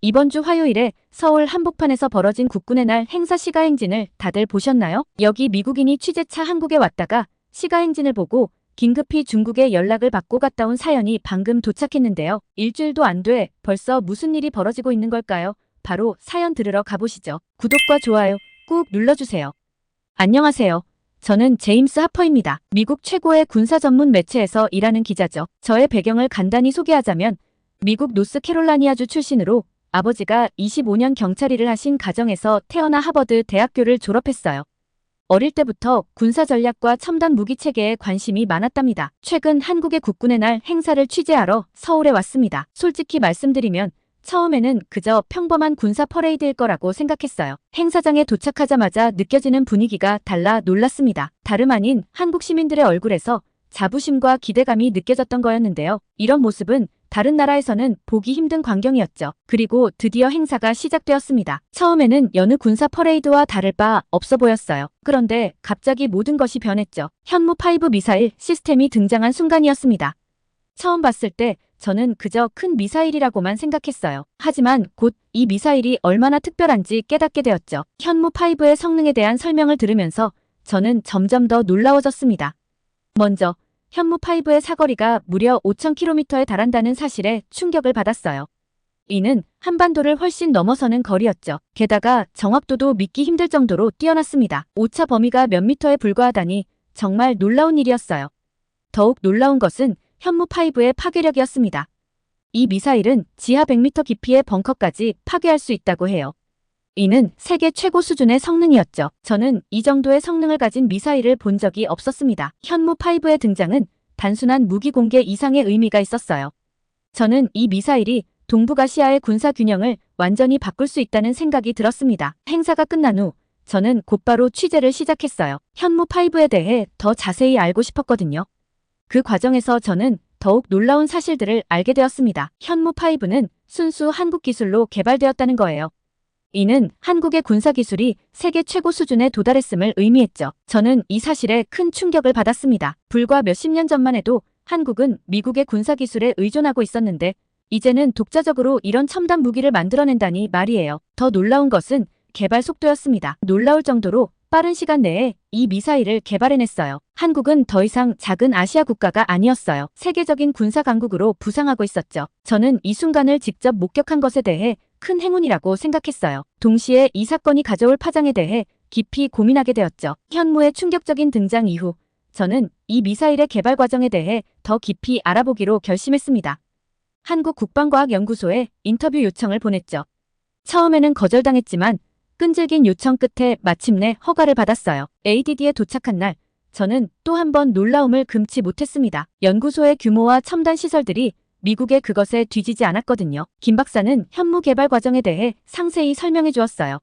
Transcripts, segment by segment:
이번 주 화요일에 서울 한복판에서 벌어진 국군의 날 행사 시가행진을 다들 보셨나요? 여기 미국인이 취재차 한국에 왔다가 시가행진을 보고 긴급히 중국에 연락을 받고 갔다 온 사연이 방금 도착했는데요. 일주일도 안 돼 벌써 무슨 일이 벌어지고 있는 걸까요? 바로 사연 들으러 가보시죠. 구독과 좋아요 꾹 눌러주세요. 안녕하세요. 저는 제임스 하퍼입니다. 미국 최고의 군사 전문 매체에서 일하는 기자죠. 저의 배경을 간단히 소개하자면 미국 노스캐롤라니아주 출신으로 아버지가 25년 경찰 일을 하신 가정에서 태어나 하버드 대학교를 졸업했어요. 어릴 때부터 군사 전략과 첨단 무기 체계에 관심이 많았답니다. 최근 한국의 국군의 날 행사를 취재하러 서울에 왔습니다. 솔직히 말씀드리면 처음에는 그저 평범한 군사 퍼레이드일 거라고 생각했어요. 행사장에 도착하자마자 느껴지는 분위기가 달라 놀랐습니다. 다름 아닌 한국 시민들의 얼굴에서 자부심과 기대감이 느껴졌던 거였는데요. 이런 모습은 다른 나라에서는 보기 힘든 광경이었죠. 그리고 드디어 행사가 시작되었습니다. 처음에는 여느 군사 퍼레이드와 다를 바 없어 보였어요. 그런데 갑자기 모든 것이 변했죠. 현무 5 미사일 시스템이 등장한 순간이었습니다. 처음 봤을 때 저는 그저 큰 미사일이라고만 생각했어요. 하지만 곧 이 미사일이 얼마나 특별한지 깨닫게 되었죠. 현무 5의 성능에 대한 설명을 들으면서 저는 점점 더 놀라워졌습니다. 먼저 현무 5의 사거리가 무려 5,000km에 달한다는 사실에 충격을 받았어요. 이는 한반도를 훨씬 넘어서는 거리였죠. 게다가 정확도도 믿기 힘들 정도로 뛰어났습니다. 오차 범위가 몇 미터에 불과하다니 정말 놀라운 일이었어요. 더욱 놀라운 것은 현무 5의 파괴력이었습니다. 이 미사일은 지하 100m 깊이의 벙커까지 파괴할 수 있다고 해요. 이는 세계 최고 수준의 성능이었죠. 저는 이 정도의 성능을 가진 미사일을 본 적이 없었습니다. 현무 5의 등장은 단순한 무기 공개 이상의 의미가 있었어요. 저는 이 미사일이 동북아시아의 군사 균형을 완전히 바꿀 수 있다는 생각이 들었습니다. 행사가 끝난 후 저는 곧바로 취재를 시작했어요. 현무 5에 대해 더 자세히 알고 싶었거든요. 그 과정에서 저는 더욱 놀라운 사실들을 알게 되었습니다. 현무 5는 순수 한국 기술로 개발되었다는 거예요. 이는 한국의 군사 기술이 세계 최고 수준에 도달했음을 의미했죠. 저는 이 사실에 큰 충격을 받았습니다. 불과 몇십 년 전만 해도 한국은 미국의 군사 기술에 의존하고 있었는데 이제는 독자적으로 이런 첨단 무기를 만들어낸다니 말이에요. 더 놀라운 것은 개발 속도였습니다. 놀라울 정도로 빠른 시간 내에 이 미사일을 개발해냈어요. 한국은 더 이상 작은 아시아 국가가 아니었어요. 세계적인 군사 강국으로 부상하고 있었죠. 저는 이 순간을 직접 목격한 것에 대해 큰 행운이라고 생각했어요. 동시에 이 사건이 가져올 파장에 대해 깊이 고민하게 되었죠. 현무의 충격적인 등장 이후 저는 이 미사일의 개발 과정에 대해 더 깊이 알아보기로 결심했습니다. 한국국방과학연구소에 인터뷰 요청을 보냈죠. 처음에는 거절당했지만 끈질긴 요청 끝에 마침내 허가를 받았어요. ADD에 도착한 날, 저는 또 한 번 놀라움을 금치 못했습니다. 연구소의 규모와 첨단 시설들이 미국의 그것에 뒤지지 않았거든요. 김 박사는 현무 개발 과정에 대해 상세히 설명해 주었어요.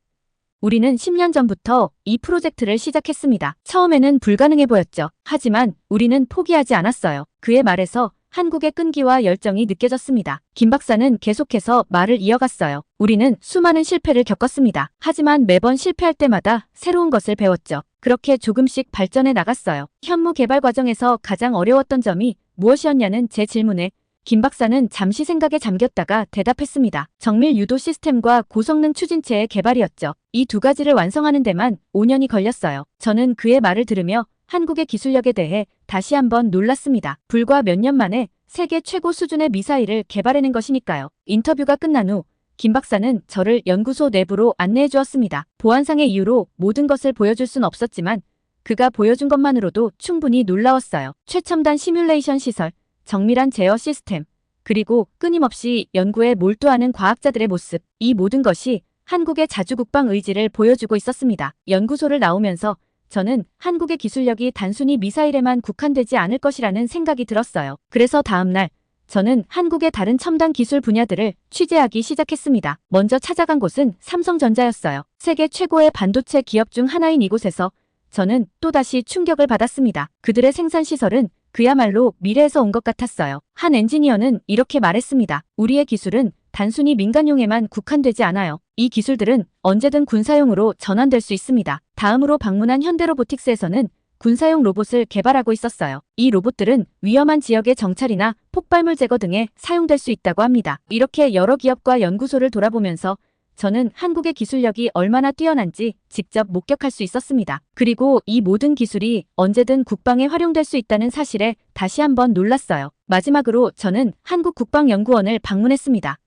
우리는 10년 전부터 이 프로젝트를 시작했습니다. 처음에는 불가능해 보였죠. 하지만 우리는 포기하지 않았어요. 그의 말에서 한국의 끈기와 열정이 느껴졌습니다. 김 박사는 계속해서 말을 이어갔어요. 우리는 수많은 실패를 겪었습니다. 하지만 매번 실패할 때마다 새로운 것을 배웠죠. 그렇게 조금씩 발전해 나갔어요. 현무 개발 과정에서 가장 어려웠던 점이 무엇이었냐는 제 질문에 김 박사는 잠시 생각에 잠겼다가 대답했습니다. 정밀 유도 시스템과 고성능 추진체의 개발이었죠. 이 두 가지를 완성하는 데만 5년이 걸렸어요. 저는 그의 말을 들으며 한국의 기술력에 대해 다시 한번 놀랐습니다. 불과 몇 년 만에 세계 최고 수준의 미사일을 개발해낸 것이니까요. 인터뷰가 끝난 후 김 박사는 저를 연구소 내부로 안내해 주었습니다. 보안상의 이유로 모든 것을 보여줄 순 없었지만 그가 보여준 것만으로도 충분히 놀라웠어요. 최첨단 시뮬레이션 시설, 정밀한 제어 시스템, 그리고 끊임없이 연구에 몰두하는 과학자들의 모습, 이 모든 것이 한국의 자주국방 의지를 보여주고 있었습니다. 연구소를 나오면서 저는 한국의 기술력이 단순히 미사일에만 국한되지 않을 것이라는 생각이 들었어요. 그래서 다음날 저는 한국의 다른 첨단 기술 분야들을 취재하기 시작했습니다. 먼저 찾아간 곳은 삼성전자였어요. 세계 최고의 반도체 기업 중 하나인 이곳에서 저는 또다시 충격을 받았습니다. 그들의 생산 시설은 그야말로 미래에서 온 것 같았어요. 한 엔지니어는 이렇게 말했습니다. 우리의 기술은 단순히 민간용에만 국한되지 않아요. 이 기술들은 언제든 군사용으로 전환될 수 있습니다. 다음으로 방문한 현대로보틱스에서는 군사용 로봇을 개발하고 있었어요. 이 로봇들은 위험한 지역의 정찰이나 폭발물 제거 등에 사용될 수 있다고 합니다. 이렇게 여러 기업과 연구소를 돌아보면서 저는 한국의 기술력이 얼마나 뛰어난지 직접 목격할 수 있었습니다. 그리고 이 모든 기술이 언제든 국방에 활용될 수 있다는 사실에 다시 한번 놀랐어요. 마지막으로 저는 한국 국방연구원을 방문했습니다.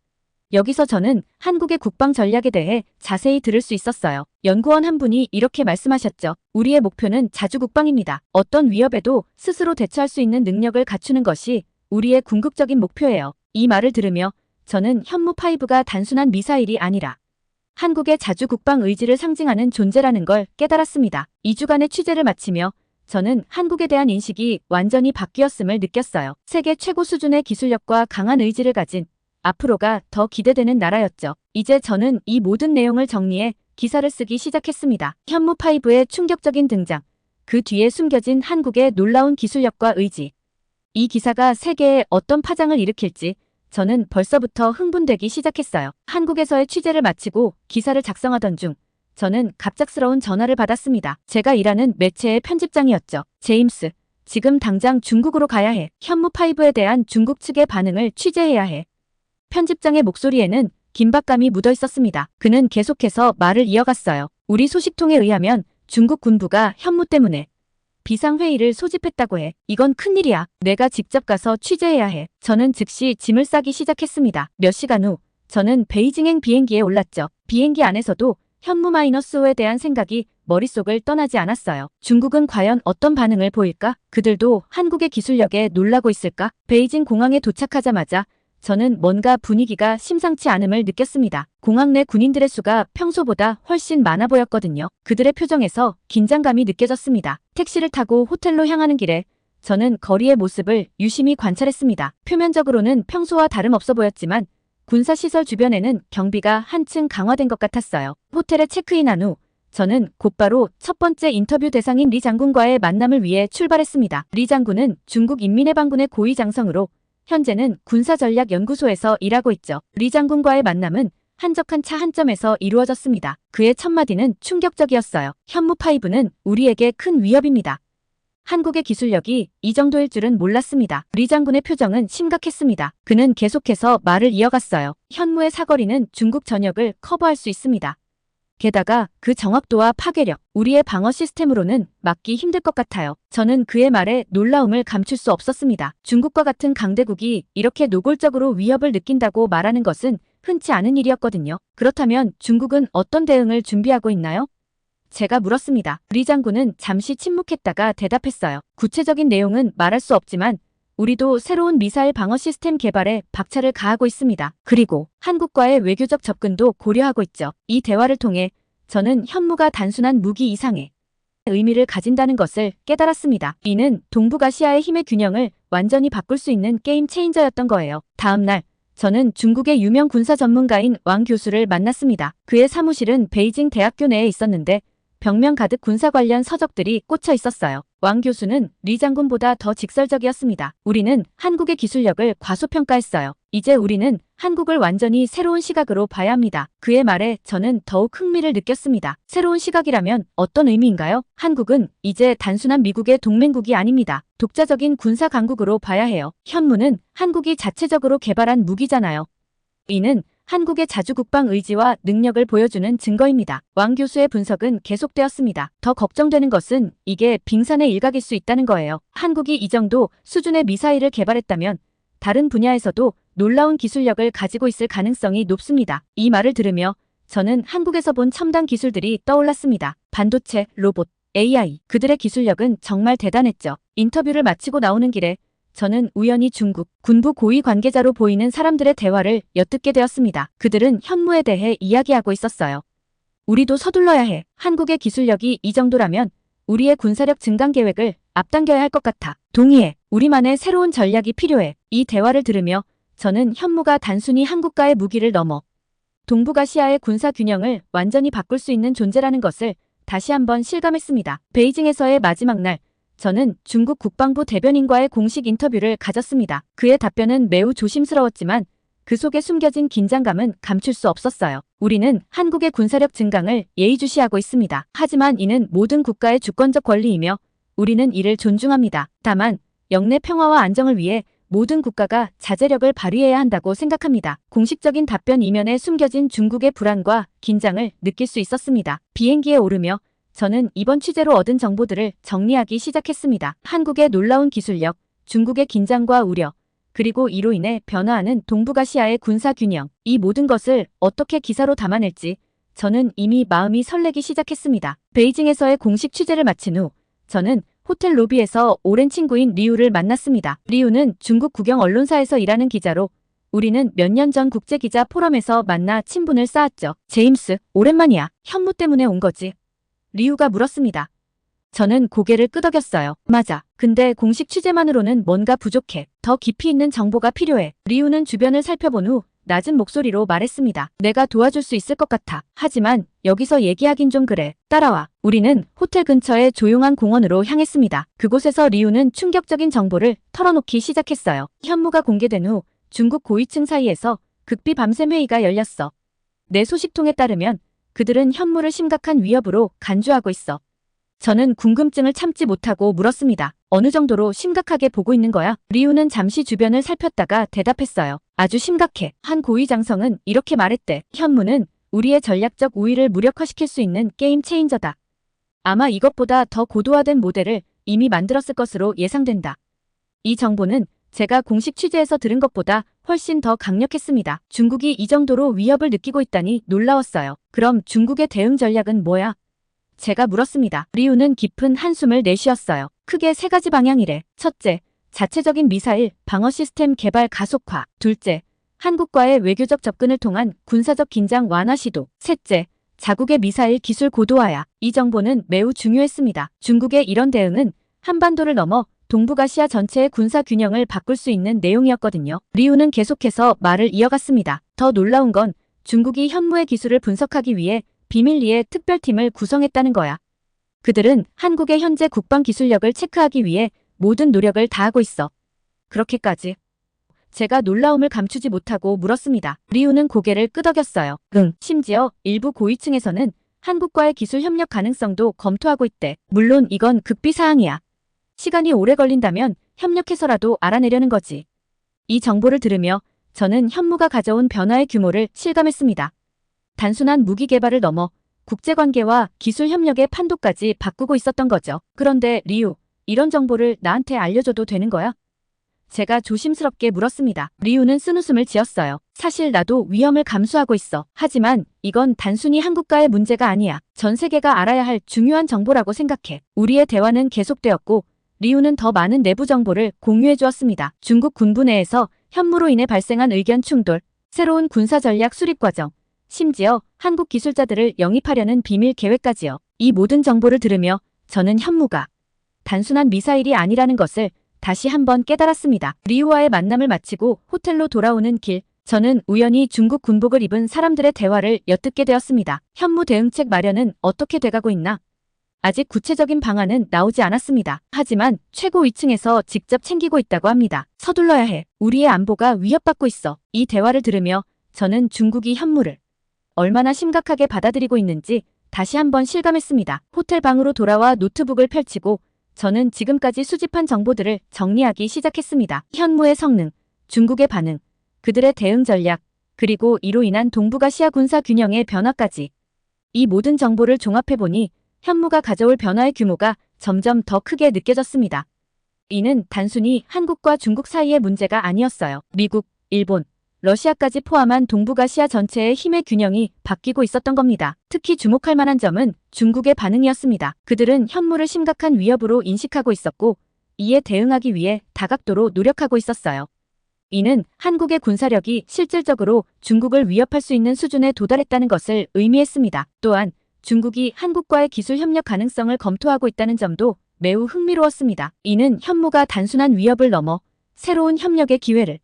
여기서 저는 한국의 국방 전략에 대해 자세히 들을 수 있었어요. 연구원 한 분이 이렇게 말씀하셨죠. 우리의 목표는 자주국방입니다. 어떤 위협에도 스스로 대처할 수 있는 능력을 갖추는 것이 우리의 궁극적인 목표예요. 이 말을 들으며 저는 현무5가 단순한 미사일이 아니라 한국의 자주 국방 의지를 상징하는 존재라는 걸 깨달았습니다. 2주간의 취재를 마치며 저는 한국에 대한 인식이 완전히 바뀌었음을 느꼈어요. 세계 최고 수준의 기술력과 강한 의지를 가진 앞으로가 더 기대되는 나라였죠. 이제 저는 이 모든 내용을 정리해 기사를 쓰기 시작했습니다. 현무5의 충격적인 등장, 그 뒤에 숨겨진 한국의 놀라운 기술력과 의지. 이 기사가 세계에 어떤 파장을 일으킬지 저는 벌써부터 흥분되기 시작했어요. 한국에서의 취재를 마치고 기사를 작성하던 중 저는 갑작스러운 전화를 받았습니다. 제가 일하는 매체의 편집장이었죠. 제임스, 지금 당장 중국으로 가야 해. 현무5에 대한 중국 측의 반응을 취재해야 해. 편집장의 목소리에는 긴박감이 묻어 있었습니다. 그는 계속해서 말을 이어갔어요. 우리 소식통에 의하면 중국 군부가 현무 때문에 비상회의를 소집했다고 해. 이건 큰일이야. 내가 직접 가서 취재해야 해. 저는 즉시 짐을 싸기 시작했습니다. 몇 시간 후 저는 베이징행 비행기에 올랐죠. 비행기 안에서도 현무 마이너스 5에 대한 생각이 머릿속을 떠나지 않았어요. 중국은 과연 어떤 반응을 보일까? 그들도 한국의 기술력에 놀라고 있을까? 베이징 공항에 도착하자마자 저는 뭔가 분위기가 심상치 않음을 느꼈습니다. 공항 내 군인들의 수가 평소보다 훨씬 많아 보였거든요. 그들의 표정에서 긴장감이 느껴졌습니다. 택시를 타고 호텔로 향하는 길에 저는 거리의 모습을 유심히 관찰했습니다. 표면적으로는 평소와 다름없어 보였지만 군사시설 주변에는 경비가 한층 강화된 것 같았어요. 호텔에 체크인한 후 저는 곧바로 첫 번째 인터뷰 대상인 리 장군과의 만남을 위해 출발했습니다. 리 장군은 중국 인민해방군의 고위 장성으로 현재는 군사전략연구소에서 일하고 있죠. 리 장군과의 만남은 한적한 차 한 점에서 이루어졌습니다. 그의 첫 마디는 충격적이었어요. 현무5는 우리에게 큰 위협입니다. 한국의 기술력이 이 정도일 줄은 몰랐습니다. 리 장군의 표정은 심각했습니다. 그는 계속해서 말을 이어갔어요. 현무의 사거리는 중국 전역을 커버할 수 있습니다. 게다가 그 정확도와 파괴력, 우리의 방어 시스템으로는 막기 힘들 것 같아요. 저는 그의 말에 놀라움을 감출 수 없었습니다. 중국과 같은 강대국이 이렇게 노골적으로 위협을 느낀다고 말하는 것은 흔치 않은 일이었거든요. 그렇다면 중국은 어떤 대응을 준비하고 있나요? 제가 물었습니다. 리 장군은 잠시 침묵했다가 대답했어요. 구체적인 내용은 말할 수 없지만 우리도 새로운 미사일 방어 시스템 개발에 박차를 가하고 있습니다. 그리고 한국과의 외교적 접근도 고려하고 있죠. 이 대화를 통해 저는 현무가 단순한 무기 이상의 의미를 가진다는 것을 깨달았습니다. 이는 동북아시아의 힘의 균형을 완전히 바꿀 수 있는 게임 체인저였던 거예요. 다음 날 저는 중국의 유명 군사 전문가인 왕 교수를 만났습니다. 그의 사무실은 베이징 대학교 내에 있었는데 벽면 가득 군사 관련 서적들이 꽂혀 있었어요. 왕 교수는 리 장군보다 더 직설적이었습니다. 우리는 한국의 기술력을 과소평가했어요. 이제 우리는 한국을 완전히 새로운 시각으로 봐야 합니다. 그의 말에 저는 더욱 흥미를 느꼈습니다. 새로운 시각이라면 어떤 의미인가요? 한국은 이제 단순한 미국의 동맹국이 아닙니다. 독자적인 군사 강국으로 봐야 해요. 현무는 한국이 자체적으로 개발한 무기잖아요. 이는 한국의 자주국방 의지와 능력을 보여주는 증거입니다. 왕 교수의 분석은 계속되었습니다. 더 걱정되는 것은 이게 빙산의 일각일 수 있다는 거예요. 한국이 이 정도 수준의 미사일을 개발했다면 다른 분야에서도 놀라운 기술력을 가지고 있을 가능성이 높습니다. 이 말을 들으며 저는 한국에서 본 첨단 기술들이 떠올랐습니다. 반도체, 로봇, AI. 그들의 기술력은 정말 대단했죠. 인터뷰를 마치고 나오는 길에 저는 우연히 중국 군부 고위 관계자로 보이는 사람들의 대화를 엿듣게 되었습니다. 그들은 현무에 대해 이야기하고 있었어요. 우리도 서둘러야 해. 한국의 기술력이 이 정도라면 우리의 군사력 증강 계획을 앞당겨야 할 것 같아. 동의해. 우리만의 새로운 전략이 필요해. 이 대화를 들으며 저는 현무가 단순히 한국과의 무기를 넘어 동북아시아의 군사 균형을 완전히 바꿀 수 있는 존재라는 것을 다시 한번 실감했습니다. 베이징에서의 마지막 날 저는 중국 국방부 대변인과의 공식 인터뷰를 가졌습니다. 그의 답변은 매우 조심스러웠지만 그 속에 숨겨진 긴장감은 감출 수 없었어요. 우리는 한국의 군사력 증강을 예의주시하고 있습니다. 하지만 이는 모든 국가의 주권적 권리이며 우리는 이를 존중합니다. 다만 영내 평화와 안정을 위해 모든 국가가 자제력을 발휘해야 한다고 생각합니다. 공식적인 답변 이면에 숨겨진 중국의 불안과 긴장을 느낄 수 있었습니다. 비행기에 오르며 저는 이번 취재로 얻은 정보들을 정리하기 시작했습니다. 한국의 놀라운 기술력, 중국의 긴장과 우려, 그리고 이로 인해 변화하는 동북아시아의 군사 균형, 이 모든 것을 어떻게 기사로 담아낼지 저는 이미 마음이 설레기 시작했습니다. 베이징에서의 공식 취재를 마친 후 저는 호텔 로비에서 오랜 친구인 리우를 만났습니다. 리우는 중국 국영 언론사에서 일하는 기자로 우리는 몇 년 전 국제기자 포럼에서 만나 친분을 쌓았죠. 제임스, 오랜만이야. 현무 때문에 온 거지. 리우가 물었습니다. 저는 고개를 끄덕였어요. 맞아. 근데 공식 취재만으로는 뭔가 부족해. 더 깊이 있는 정보가 필요해. 리우는 주변을 살펴본 후 낮은 목소리로 말했습니다. 내가 도와줄 수 있을 것 같아. 하지만 여기서 얘기하긴 좀 그래. 따라와. 우리는 호텔 근처의 조용한 공원으로 향했습니다. 그곳에서 리우는 충격적인 정보를 털어놓기 시작했어요. 현무가 공개된 후 중국 고위층 사이에서 극비 밤샘 회의가 열렸어. 내 소식통에 따르면 그들은 현무를 심각한 위협으로 간주하고 있어. 저는 궁금증을 참지 못하고 물었습니다. 어느 정도로 심각하게 보고 있는 거야? 리우는 잠시 주변을 살폈다가 대답했어요. 아주 심각해. 한 고위 장성은 이렇게 말했대. 현무는 우리의 전략적 우위를 무력화시킬 수 있는 게임 체인저다. 아마 이것보다 더 고도화된 모델을 이미 만들었을 것으로 예상된다. 이 정보는 제가 공식 취재에서 들은 것보다 훨씬 더 강력했습니다. 중국이 이 정도로 위협을 느끼고 있다니 놀라웠어요. 그럼 중국의 대응 전략은 뭐야? 제가 물었습니다. 리우는 깊은 한숨을 내쉬었어요. 크게 세 가지 방향이래. 첫째, 자체적인 미사일 방어 시스템 개발 가속화. 둘째, 한국과의 외교적 접근을 통한 군사적 긴장 완화 시도. 셋째, 자국의 미사일 기술 고도화야. 이 정보는 매우 중요했습니다. 중국의 이런 대응은 한반도를 넘어 동북아시아 전체의 군사 균형을 바꿀 수 있는 내용이었거든요. 리우는 계속해서 말을 이어갔습니다. 더 놀라운 건 중국이 현무의 기술을 분석하기 위해 비밀리에 특별팀을 구성했다는 거야. 그들은 한국의 현재 국방 기술력을 체크하기 위해 모든 노력을 다하고 있어. 그렇게까지. 제가 놀라움을 감추지 못하고 물었습니다. 리우는 고개를 끄덕였어요. 응. 심지어 일부 고위층에서는 한국과의 기술 협력 가능성도 검토하고 있대. 물론 이건 급비 사항이야. 시간이 오래 걸린다면 협력해서라도 알아내려는 거지. 이 정보를 들으며 저는 현무가 가져온 변화의 규모를 실감했습니다. 단순한 무기 개발을 넘어 국제관계와 기술 협력의 판도까지 바꾸고 있었던 거죠. 그런데 리우, 이런 정보를 나한테 알려줘도 되는 거야? 제가 조심스럽게 물었습니다. 리우는 쓴웃음을 지었어요. 사실 나도 위험을 감수하고 있어. 하지만 이건 단순히 한국과의 문제가 아니야. 전 세계가 알아야 할 중요한 정보라고 생각해. 우리의 대화는 계속되었고 리우는 더 많은 내부 정보를 공유해 주었습니다. 중국 군부 내에서 현무로 인해 발생한 의견 충돌, 새로운 군사 전략 수립 과정, 심지어 한국 기술자들을 영입하려는 비밀 계획까지요. 이 모든 정보를 들으며 저는 현무가 단순한 미사일이 아니라는 것을 다시 한번 깨달았습니다. 리우와의 만남을 마치고 호텔로 돌아오는 길, 저는 우연히 중국 군복을 입은 사람들의 대화를 엿듣게 되었습니다. 현무 대응책 마련은 어떻게 돼가고 있나? 아직 구체적인 방안은 나오지 않았습니다. 하지만 최고 위층에서 직접 챙기고 있다고 합니다. 서둘러야 해. 우리의 안보가 위협받고 있어. 이 대화를 들으며 저는 중국이 현무를 얼마나 심각하게 받아들이고 있는지 다시 한번 실감했습니다. 호텔 방으로 돌아와 노트북을 펼치고 저는 지금까지 수집한 정보들을 정리하기 시작했습니다. 현무의 성능, 중국의 반응, 그들의 대응 전략, 그리고 이로 인한 동북아시아 군사 균형의 변화까지. 이 모든 정보를 종합해보니 현무가 가져올 변화의 규모가 점점 더 크게 느껴졌습니다. 이는 단순히 한국과 중국 사이의 문제가 아니었어요. 미국, 일본, 러시아까지 포함한 동북아시아 전체의 힘의 균형이 바뀌고 있었던 겁니다. 특히 주목할 만한 점은 중국의 반응이었습니다. 그들은 현무를 심각한 위협으로 인식하고 있었고 이에 대응하기 위해 다각도로 노력하고 있었어요. 이는 한국의 군사력이 실질적으로 중국을 위협할 수 있는 수준에 도달했다는 것을 의미했습니다. 또한 중국이 한국과의 기술 협력 가능성을 검토하고 있다는 점도 매우 흥미로웠습니다. 이는 현무가 단순한 위협을 넘어 새로운 협력의 기회를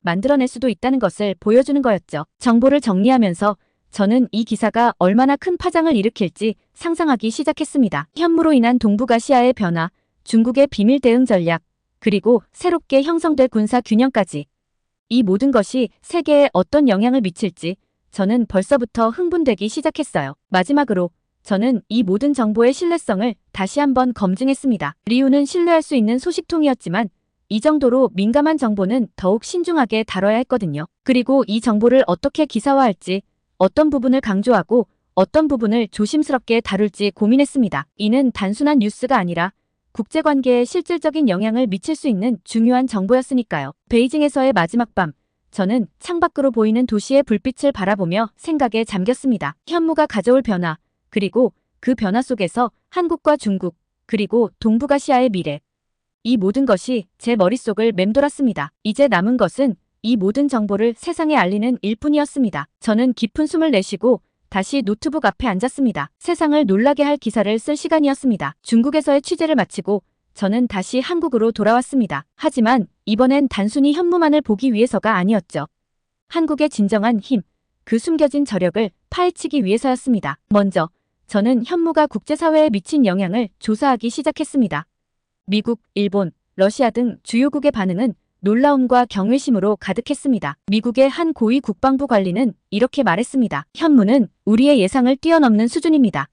만들어낼 수도 있다는 것을 보여주는 거였죠. 정보를 정리하면서 저는 이 기사가 얼마나 큰 파장을 일으킬지 상상하기 시작했습니다. 현무로 인한 동북아시아의 변화, 중국의 비밀 대응 전략, 그리고 새롭게 형성될 군사 균형까지. 이 모든 것이 세계에 어떤 영향을 미칠지 저는 벌써부터 흥분되기 시작했어요. 마지막으로 저는 이 모든 정보의 신뢰성을 다시 한번 검증했습니다. 리우는 신뢰할 수 있는 소식통이었지만 이 정도로 민감한 정보는 더욱 신중하게 다뤄야 했거든요. 그리고 이 정보를 어떻게 기사화할지, 어떤 부분을 강조하고 어떤 부분을 조심스럽게 다룰지 고민했습니다. 이는 단순한 뉴스가 아니라 국제관계에 실질적인 영향을 미칠 수 있는 중요한 정보였으니까요. 베이징에서의 마지막 밤, 저는 창밖으로 보이는 도시의 불빛을 바라보며 생각에 잠겼습니다. 현무가 가져올 변화, 그리고 그 변화 속에서 한국과 중국, 그리고 동북아시아의 미래. 이 모든 것이 제 머릿속을 맴돌았습니다. 이제 남은 것은 이 모든 정보를 세상에 알리는 일뿐이었습니다. 저는 깊은 숨을 내쉬고 다시 노트북 앞에 앉았습니다. 세상을 놀라게 할 기사를 쓸 시간이었습니다. 중국에서의 취재를 마치고 저는 다시 한국으로 돌아왔습니다. 하지만 이번엔 단순히 현무만을 보기 위해서가 아니었죠. 한국의 진정한 힘, 그 숨겨진 저력을 파헤치기 위해서였습니다. 먼저 저는 현무가 국제사회에 미친 영향을 조사하기 시작했습니다. 미국, 일본, 러시아 등 주요국의 반응은 놀라움과 경외심으로 가득했습니다. 미국의 한 고위 국방부 관리는 이렇게 말했습니다. 현무는 우리의 예상을 뛰어넘는 수준입니다.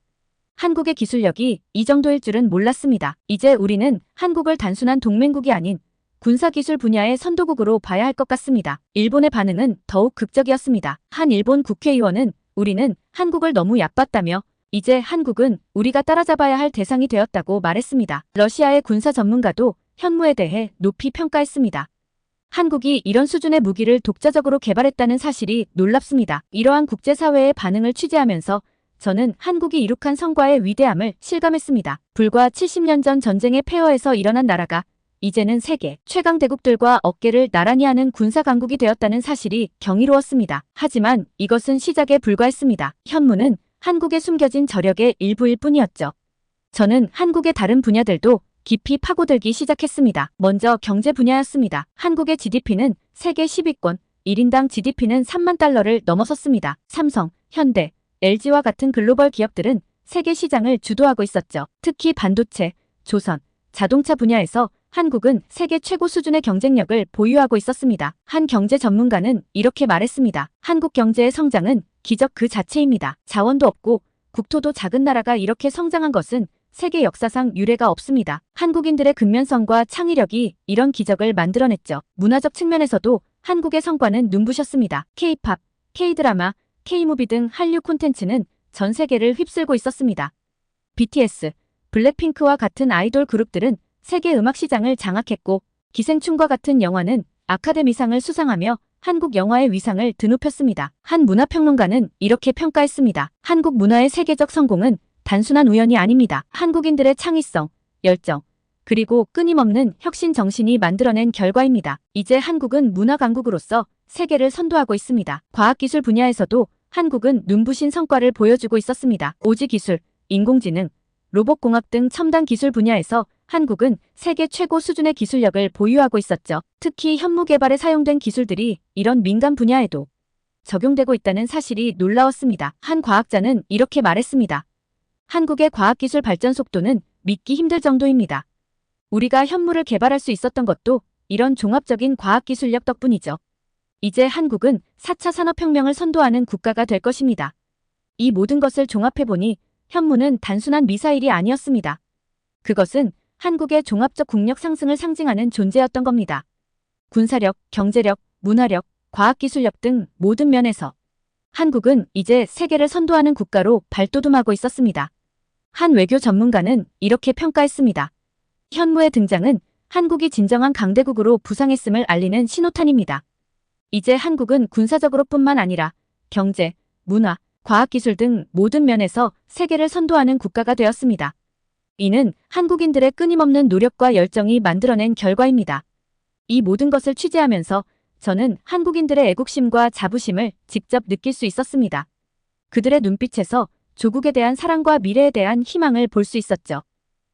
한국의 기술력이 이 정도일 줄은 몰랐습니다. 이제 우리는 한국을 단순한 동맹국이 아닌 군사기술 분야의 선도국으로 봐야 할 것 같습니다. 일본의 반응은 더욱 극적이었습니다. 한 일본 국회의원은 우리는 한국을 너무 얕봤다며 이제 한국은 우리가 따라잡아야 할 대상이 되었다고 말했습니다. 러시아의 군사 전문가도 현무에 대해 높이 평가했습니다. 한국이 이런 수준의 무기를 독자적으로 개발했다는 사실이 놀랍습니다. 이러한 국제사회의 반응을 취재하면서 저는 한국이 이룩한 성과의 위대함을 실감했습니다. 불과 70년 전 전쟁의 폐허에서 일어난 나라가 이제는 세계 최강 대국들과 어깨를 나란히 하는 군사 강국이 되었다는 사실이 경이로웠습니다. 하지만 이것은 시작에 불과했습니다. 현무는 한국의 숨겨진 저력의 일부일 뿐이었죠. 저는 한국의 다른 분야들도 깊이 파고들기 시작했습니다. 먼저 경제 분야였습니다. 한국의 GDP는 세계 10위권, 1인당 GDP는 3만 달러를 넘어섰습니다. 삼성, 현대, LG와 같은 글로벌 기업들은 세계 시장을 주도하고 있었죠. 특히 반도체, 조선, 자동차 분야에서 한국은 세계 최고 수준의 경쟁력을 보유하고 있었습니다. 한 경제 전문가는 이렇게 말했습니다. 한국 경제의 성장은 기적 그 자체입니다. 자원도 없고 국토도 작은 나라가 이렇게 성장한 것은 세계 역사상 유례가 없습니다. 한국인들의 근면성과 창의력이 이런 기적을 만들어냈죠. 문화적 측면에서도 한국의 성과는 눈부셨습니다. K-팝, K-드라마, K-무비 등 한류 콘텐츠는 전 세계를 휩쓸고 있었습니다. BTS, 블랙핑크와 같은 아이돌 그룹들은 세계 음악 시장을 장악했고 기생충과 같은 영화는 아카데미상을 수상하며 한국 영화의 위상을 드높였습니다. 한 문화평론가는 이렇게 평가했습니다. 한국 문화의 세계적 성공은 단순한 우연이 아닙니다. 한국인들의 창의성, 열정, 그리고 끊임없는 혁신 정신이 만들어낸 결과입니다. 이제 한국은 문화 강국으로서 세계를 선도하고 있습니다. 과학기술 분야에서도 한국은 눈부신 성과를 보여주고 있었습니다. 오지 기술, 인공지능, 로봇공학 등 첨단 기술 분야에서 한국은 세계 최고 수준의 기술력을 보유하고 있었죠. 특히 현무 개발에 사용된 기술들이 이런 민간 분야에도 적용되고 있다는 사실이 놀라웠습니다. 한 과학자는 이렇게 말했습니다. 한국의 과학기술 발전 속도는 믿기 힘들 정도입니다. 우리가 현무를 개발할 수 있었던 것도 이런 종합적인 과학기술력 덕분이죠. 이제 한국은 4차 산업혁명을 선도하는 국가가 될 것입니다. 이 모든 것을 종합해보니 현무는 단순한 미사일이 아니었습니다. 그것은 한국의 종합적 국력 상승을 상징하는 존재였던 겁니다. 군사력, 경제력, 문화력, 과학기술력 등 모든 면에서 한국은 이제 세계를 선도하는 국가로 발돋움하고 있었습니다. 한 외교 전문가는 이렇게 평가했습니다. 현무의 등장은 한국이 진정한 강대국으로 부상했음을 알리는 신호탄입니다. 이제 한국은 군사적으로 뿐만 아니라 경제, 문화, 과학기술 등 모든 면에서 세계를 선도하는 국가가 되었습니다. 이는 한국인들의 끊임없는 노력과 열정이 만들어낸 결과입니다. 이 모든 것을 취재하면서 저는 한국인들의 애국심과 자부심을 직접 느낄 수 있었습니다. 그들의 눈빛에서 조국에 대한 사랑과 미래에 대한 희망을 볼 수 있었죠.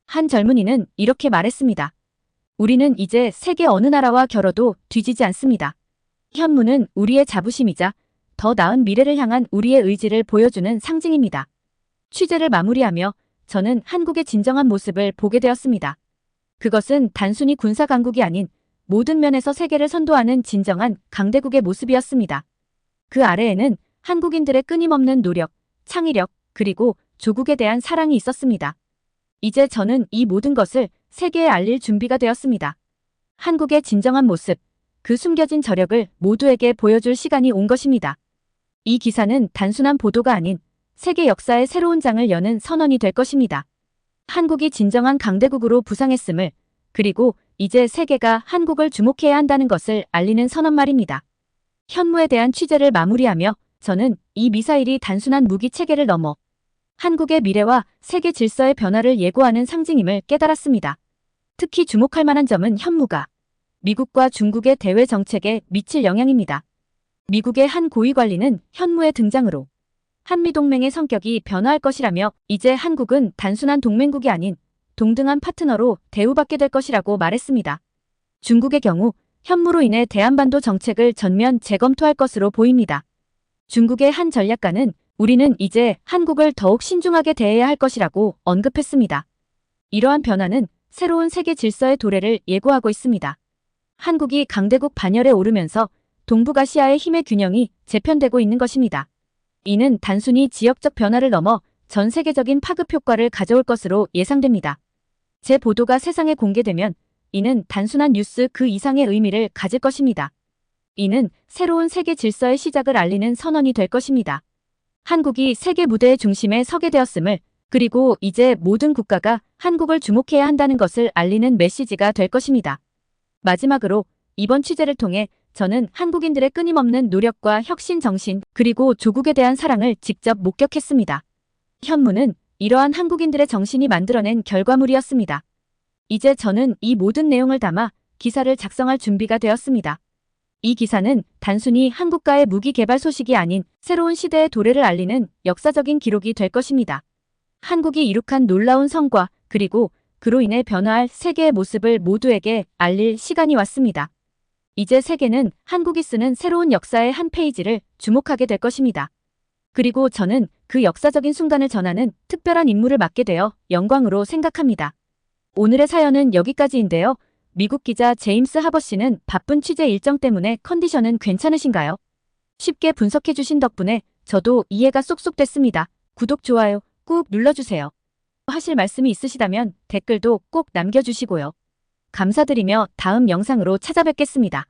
한 젊은이는 이렇게 말했습니다. 우리는 이제 세계 어느 나라와 겨뤄도 뒤지지 않습니다. 현무는 우리의 자부심이자 더 나은 미래를 향한 우리의 의지를 보여주는 상징입니다. 취재를 마무리하며 저는 한국의 진정한 모습을 보게 되었습니다. 그것은 단순히 군사 강국이 아닌 모든 면에서 세계를 선도하는 진정한 강대국의 모습이었습니다. 그 아래에는 한국인들의 끊임없는 노력, 창의력, 그리고 조국에 대한 사랑이 있었습니다. 이제 저는 이 모든 것을 세계에 알릴 준비가 되었습니다. 한국의 진정한 모습, 그 숨겨진 저력을 모두에게 보여줄 시간이 온 것입니다. 이 기사는 단순한 보도가 아닌 세계 역사의 새로운 장을 여는 선언이 될 것입니다. 한국이 진정한 강대국으로 부상했음을 그리고 이제 세계가 한국을 주목해야 한다는 것을 알리는 선언 말입니다. 현무에 대한 취재를 마무리하며 저는 이 미사일이 단순한 무기 체계를 넘어 한국의 미래와 세계 질서의 변화를 예고하는 상징임을 깨달았습니다. 특히 주목할 만한 점은 현무가 미국과 중국의 대외 정책에 미칠 영향입니다. 미국의 한 고위 관리는 현무의 등장으로 한미동맹의 성격이 변화할 것이라며 이제 한국은 단순한 동맹국이 아닌 동등한 파트너로 대우받게 될 것이라고 말했습니다. 중국의 경우 현무로 인해 대한반도 정책을 전면 재검토할 것으로 보입니다. 중국의 한 전략가는 우리는 이제 한국을 더욱 신중하게 대해야 할 것이라고 언급했습니다. 이러한 변화는 새로운 세계 질서의 도래를 예고하고 있습니다. 한국이 강대국 반열에 오르면서 동북아시아의 힘의 균형이 재편되고 있는 것입니다. 이는 단순히 지역적 변화를 넘어 전 세계적인 파급 효과를 가져올 것으로 예상됩니다. 제 보도가 세상에 공개되면 이는 단순한 뉴스 그 이상의 의미를 가질 것입니다. 이는 새로운 세계 질서의 시작을 알리는 선언이 될 것입니다. 한국이 세계 무대의 중심에 서게 되었음을 그리고 이제 모든 국가가 한국을 주목해야 한다는 것을 알리는 메시지가 될 것입니다. 마지막으로 이번 취재를 통해 저는 한국인들의 끊임없는 노력과 혁신 정신 그리고 조국에 대한 사랑을 직접 목격했습니다. 현무는 이러한 한국인들의 정신이 만들어낸 결과물이었습니다. 이제 저는 이 모든 내용을 담아 기사를 작성할 준비가 되었습니다. 이 기사는 단순히 한국과의 무기 개발 소식이 아닌 새로운 시대의 도래를 알리는 역사적인 기록이 될 것입니다. 한국이 이룩한 놀라운 성과 그리고 그로 인해 변화할 세계의 모습을 모두에게 알릴 시간이 왔습니다. 이제 세계는 한국이 쓰는 새로운 역사의 한 페이지를 주목하게 될 것입니다. 그리고 저는 그 역사적인 순간을 전하는 특별한 임무를 맡게 되어 영광으로 생각합니다. 오늘의 사연은 여기까지인데요. 미국 기자 제임스 하버 씨는 바쁜 취재 일정 때문에 컨디션은 괜찮으신가요? 쉽게 분석해 주신 덕분에 저도 이해가 쏙쏙 됐습니다. 구독, 좋아요 꾹 눌러주세요. 하실 말씀이 있으시다면 댓글도 꼭 남겨주시고요. 감사드리며 다음 영상으로 찾아뵙겠습니다.